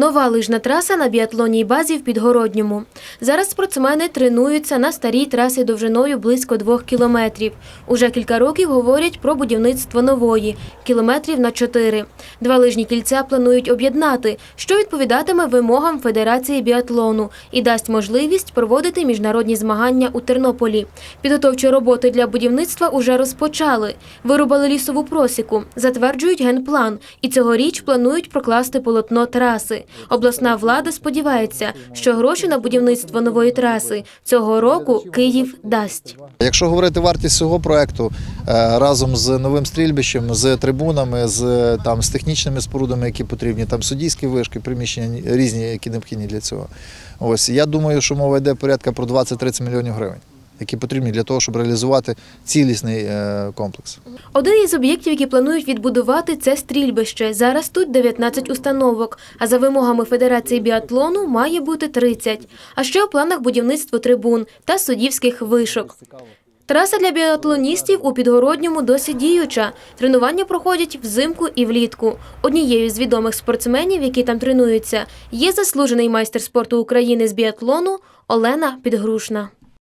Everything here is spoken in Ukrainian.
Нова лижна траса на біатлонній базі в Підгородньому. Зараз спортсмени тренуються на старій трасі довжиною близько двох кілометрів. Уже кілька років говорять про будівництво нової кілометрів на чотири. Два лижні кільця планують об'єднати, що відповідатиме вимогам Федерації біатлону і дасть можливість проводити міжнародні змагання у Тернополі. Підготовчі роботи для будівництва уже розпочали. Вирубали лісову просіку, затверджують генплан і цьогоріч планують прокласти полотно траси. Обласна влада сподівається, що гроші на будівництво нової траси цього року Київ дасть. Якщо говорити вартість цього проекту е, разом з новим стрільбищем, з трибунами, з там з технічними спорудами, які потрібні, там суддійські вишки, приміщення різні, які необхідні для цього. Ось я думаю, що мова йде порядка про 20-30 мільйонів гривень, які потрібні для того, щоб реалізувати цілісний е, комплекс. Один із об'єктів, які планують відбудувати, це стрільбище. Зараз тут 19 установок, а за вимогами Федерації біатлону має бути 30. А ще у планах будівництво трибун та суддівських вишок. Траса для біатлоністів у Підгородньому досі діюча. Тренування проходять взимку і влітку. Однією з відомих спортсменів, які там тренуються, є заслужений майстер спорту України з біатлону Олена Підгрушна.